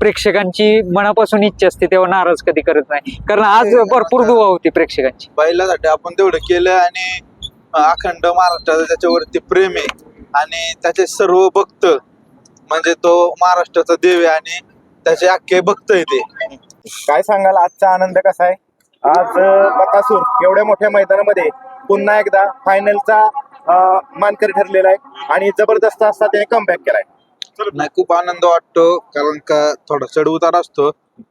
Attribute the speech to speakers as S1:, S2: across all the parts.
S1: प्रेक्षकांची मनापासून इच्छा असते तेव्हा नाराज कधी करत नाही. कारण आज भरपूर दुवा होती प्रेक्षकांची.
S2: बैलासाठी आपण तेवढं केलं आणि अखंड महाराष्ट्राचं त्याच्यावरती प्रेम आहे. आणि त्याचे सर्व भक्त म्हणजे तो महाराष्ट्राचा देव आहे आणि त्याचे अख्खे भक्त आहे ते.
S3: काय सांगाल आजचा आनंद कसा आहे? आज बकासूर एवढ्या मोठ्या मैदानामध्ये पुन्हा एकदा फायनलचा मानकरी ठरलेला आहे आणि जबरदस्त असता त्याने कमबॅक केलाय.
S2: नाही खूप आनंद वाटतो कारण का थोडा चढ उतार असतो.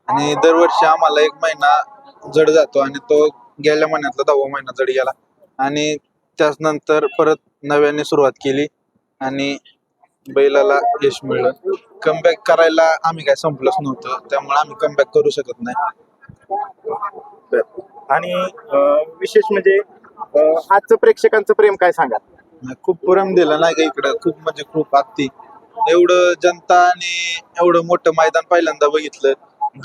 S2: आणि दरवर्षी आम्हाला एक महिना जड जातो आणि तो गेल्या महिन्यातला दहावा महिना जड गेला. आणि त्यानंतर परत नव्याने सुरुवात केली आणि बैलाला यश मिळलं. कमबॅक करायला आम्ही काय संपलंच नव्हतं त्यामुळे आम्ही कमबॅक करू शकत नाही.
S3: आणि अं, विशेष म्हणजे अं, आजचं प्रेक्षकांचं प्रेम काय
S2: नाही, खूप प्रेम दिलं नाही का इकडं? खूप म्हणजे खूप अगदी एवढं जनता आणि एवढं मोठं मैदान पहिल्यांदा बघितलं.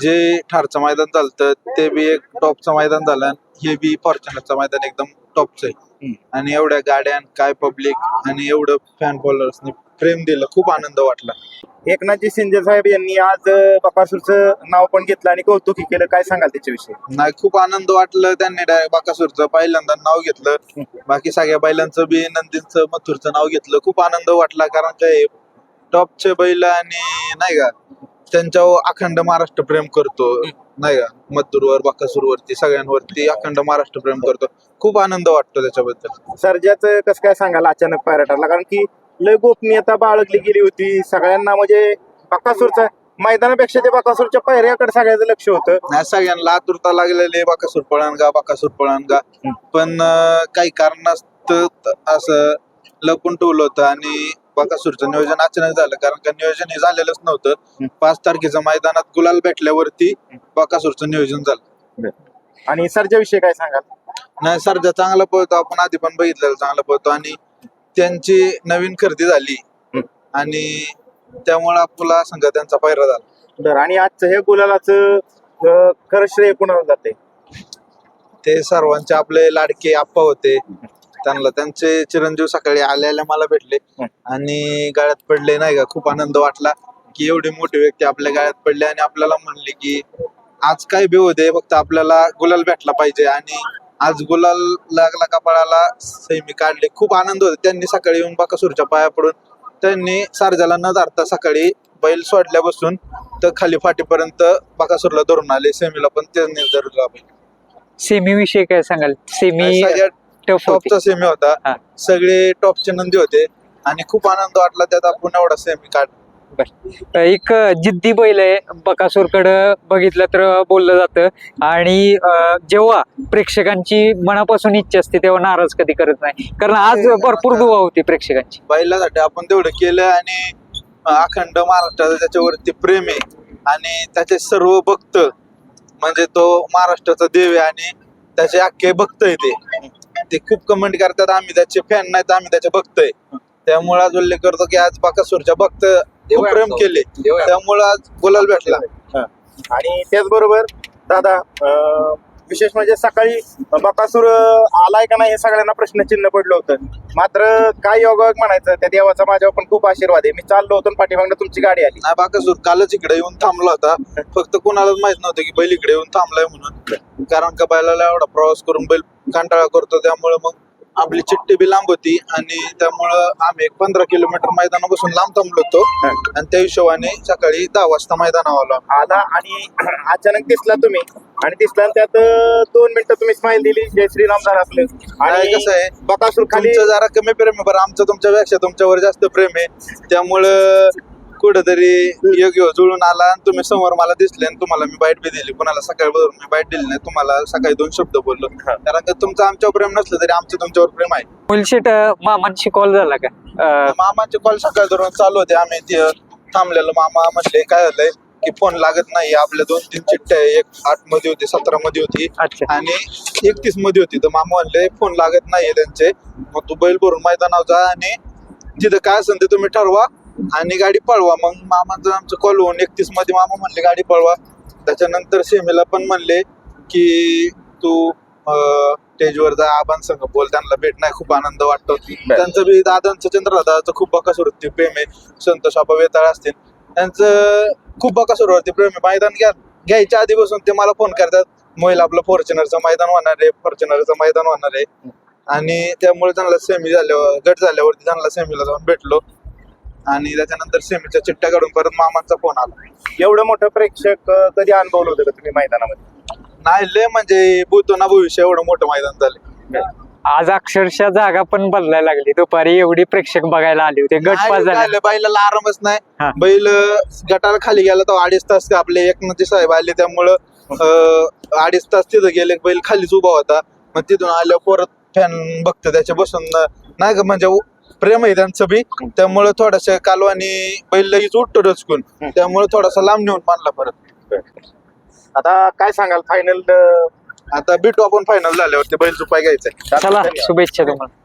S2: जे ठारचं मैदान झालं ते बी एक टॉपचं मैदान झालं हे बी फॉर्च्युनरचं मैदान एकदम टॉपचं आहे. आणि एवढ्या गाड्या काय पब्लिक आणि एवढं फॅन फॉलोअर्सनी प्रेम दिलं. खूप आनंद वाटला.
S3: एकनाथजी शिंदे साहेब यांनी आज बकासूरचं नाव पण घेतलं आणि कौतुकी केलं. काय सांगाल त्याच्याविषयी?
S2: नाही खूप आनंद वाटलं त्यांनी डायरेक्ट बाकासूरचं पहिल्यांदा नाव घेतलं. बाकी सगळ्या बैलांचं बी नंदींचं मथुरचं नाव घेतलं. खूप आनंद वाटला कारण काय टॉपचे बैल आणि नाही का त्यांच्यावर अखंड महाराष्ट्र प्रेम करतो नाही का? मथुरवर बाकासूरवरती सगळ्यांवरती अखंड महाराष्ट्र प्रेम करतो. खूप आनंद वाटतो त्याच्याबद्दल.
S3: सर्जाचं कसं काय सांगाल अचानक ठरला कारण की लय गोपनीयता बाळगली गेली होती. सगळ्यांना म्हणजे बकासूरचा मैदानापेक्षा ते बकासूरच्या पायऱ्याकडे सगळ्याचं लक्ष होतं.
S2: नाही सगळ्यांना आतुरता लागलेली बाकासूर पळणगा बाकासूर पळणगा पण अं, काही कारणास्तव असं लपून ठेवलं होतं आणि बाकासूरचं नियोजन अचानक झालं कारण का नियोजन हे झालेलंच नव्हतं. पाच तारखेचं मैदानात गुलाल भेटल्यावरती बाकासूरचं नियोजन झालं.
S3: आणि सर्जाविषयी काय सांगाल?
S2: नाही सरजा चांगला पळतो आपण आधी पण बघितलेलं चांगला पळतो. आणि त्यांची नवीन खरेदी झाली. आणि त्यामुळे आपला संघ त्यांचा पायरा झाला.
S3: बरं आणि आजचं हे गुलालाचं खरं श्रेय कुणाला जाते
S2: ते सर्वांचे आपले लाडके आप्पा होते. त्यांना त्यांचे चिरंजीव सकाळी आल्याला मला भेटले. आणि गाळ्यात पडले नाही का खूप आनंद वाटला की एवढी मोठी व्यक्ती आपल्या गाळ्यात पडले आणि आपल्याला म्हणले की आज काय बी होते फक्त आपल्याला गुलाल भेटला पाहिजे. आणि आज गुलाल लागला कपाळाला सैमी काढले. खूप आनंद होते. त्यांनी सकाळी येऊन बाकासूरच्या पाया पडून त्यांनी सारजाला न धरता सकाळी बैल सोडल्यापासून तर खाली फाटीपर्यंत बाकासूरला धरून आले. सेमीला पण त्यांनी बैल
S1: सेमी विषयी काय सांगाल? सेमी
S2: सगळ्यात टॉपचा सेमी होता. सगळे टॉपचे नंदी होते. आणि खूप आनंद वाटला त्यात आपण एवढा सेमी काढ
S1: एक जिद्दी बैल आहे. बकासूरकडं बघितलं तर बोललं जातं. आणि जेव्हा प्रेक्षकांची मनापासून इच्छा असते तेव्हा नाराज कधी करत नाही. कारण आज भरपूर दुवा होती प्रेक्षकांची.
S2: बैलासाठी आपण तेवढं केलं आणि अखंड महाराष्ट्राचं त्याच्यावरती प्रेम आहे. आणि त्याचे सर्व भक्त म्हणजे तो महाराष्ट्राचा देव आहे आणि त्याचे अख्खे भक्त आहे ते. ते खूप कमेंट करतात आम्ही त्याचे फॅन नाही तर आम्ही त्याचे भक्त आहे त्यामुळे आज उल्लेख करतो की आज बाकासूरच्या भक्त खूप प्रेम केले. त्यामुळे आज बोलायला भेटला.
S3: आणि त्याचबरोबर दादा अं, विशेष म्हणजे सकाळी बकासूर आलाय का नाही? हे सगळ्यांना प्रश्नचिन्ह पडलं होतं. मात्र काय योगायोग म्हणायचं त्या देवाचा माझ्यावर पण खूप आशीर्वाद आहे. मी चाललो होतो आणि पाठीमागनं तुमची गाडी आली.
S2: नाही बाकासूर कालच इकडे येऊन थांबला होता. फक्त कोणालाच माहीत नव्हतं की बैल इकडे येऊन थांबलाय म्हणून. कारण का बैलाला एवढा प्रवास करून बैल कंटाळा करतो त्यामुळे मग आपली चिठ्ठी बी लांब होती आणि त्यामुळं आम्ही एक पंधरा किलोमीटर मैदानापासून लांब थांबलो होतो. आणि त्या हिशोबाने सकाळी दहा वाजता मैदानावर आलो
S3: आला आणि अचानक दिसला तुम्ही. आणि दिसला आणि त्यात अं, दोन मिनिटं तुम्ही स्माइल दिली. जय श्रीराम झालं आपलं.
S2: आणि
S3: आणि
S2: कसं आहे?
S3: बकासूर खाली
S2: तुमचं जरा कमी प्रेम आहे बरं आमचं तुमच्यापेक्षा तुमच्यावर जास्त प्रेम आहे. त्यामुळं कुठंतरी योग्य जुळून आला आणि तुम्ही समोर मला दिसले आणि तुम्हाला मी बाईट बी दिली. कुणाला सकाळी मी बाईट दिली नाही तुम्हाला सकाळी दोन शब्द बोललो. कारण का तुमचं आमच्यावर प्रेम नसलं तरी आमचं तुमच्यावर प्रेम आहे.
S1: मुलशेट मामांशी कॉल झाला का?
S2: मामाचे कॉल सकाळ धरून चालू होते. आम्ही ते थांबलेलो. मामा म्हणले काय झालंय? की फोन लागत नाही. आपल्या दोन तीन चिठ्ठ्या आहे. एक आठमध्ये होती सतरा मध्ये होती. आणि एकतीसमध्ये होती. तर मामा म्हणले फोन लागत नाहीये त्यांचे. मग तू बैल भरून मैदानावर जा आणि जिथं काय असेल ते तुम्ही ठरवा. आणि गाडी पळवा. मग मामाचं आमचं कॉल होऊन एकतीसमध्ये मामा म्हणले गाडी पळवा. त्याच्यानंतर सेमीला पण म्हणले की तू स्टेजवर जा. आबां संग बोल. त्यांना भेट नाही. खूप आनंद वाटतो. त्यांचं बी दादांचं चंद्रदाचं खूप बकासुरती प्रेम आहे. संतोष आपा वेताळ असतील. त्यांचं खूप बकासूरवरती प्रेम आहे. मैदान घ्या. घ्यायच्या आधीपासून ते मला फोन करतात. मोबाईल आपलं फॉर्च्युनरचं मैदान होणार आहे. फॉर्च्युनरचं मैदान होणार आहे. आणि त्यामुळे त्यांना सेमी झाल्यावर गट झाल्यावरती त्यांना सेमीला जाऊन भेटलो. आणि त्याच्यानंतर सेमीच्या चिठ्ठ्या काढून परत मामांचा फोन आला.
S3: एवढं मोठं प्रेक्षक अं, कधी अनुभवलं होतं का तुम्ही मैदानामध्ये?
S2: नाही लय म्हणजे भूतो ना भविष्य एवढं मोठं मैदान झालं.
S1: आज अक्षरशः जागा पण बदलायला लागली. दुपारी एवढी प्रेक्षक बघायला आले होते. गट झाले.
S2: झालं, बैलाला आरामच
S1: हा.
S2: नाही बैल अं, गटाला खाली गेला तर अडीच तास का आपले एकनाथजी साहेब आले त्यामुळं अं, अडीच तास तिथं गेले. बैल खालीच उभा होता. मग तिथून आल्यावर परत फॅन बघतो. त्याच्या बसून अं, नाही का म्हणजे उ- प्रेम आहे त्यांचं बी. त्यामुळं थोडस कालवानी बैल लगेच उठतो डचकून त्यामुळे थोडासा लांब नेऊन मानला परत.
S3: आता काय सांगाल फायनल
S2: आता भेटू आपण फायनल झाल्यावरती बैल रुपये घ्यायचा.
S1: चला शुभेच्छा तुम्हाला.